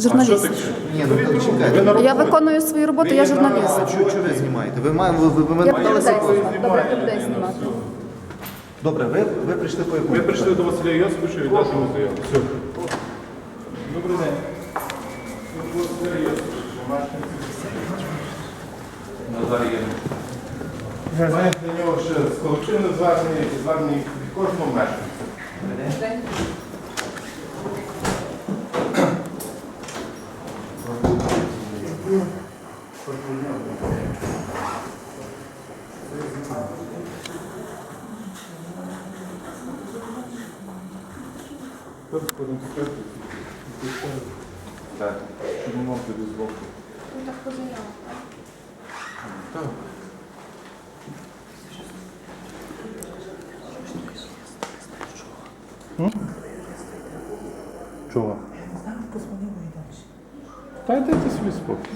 Журналіст. Ні, ну так чекайте. Ви Я виконую свою роботу, я журналіст. А чого чого ви знімаєте? Ви маєте ви, ви, ви Я мене буду питалися. людей знімати. Добре, людей знімати. Добре, ви, ви прийшли по якому? Ви прийшли до Василя Йосиповича віддати йому заяву. Все. Добрий день. Назарій Має для нього ще з колективне звернення і звернення від кожного мешканця. Тут будемо сказати, Так. Чого? Я не знаю. Та йдете собі спокій.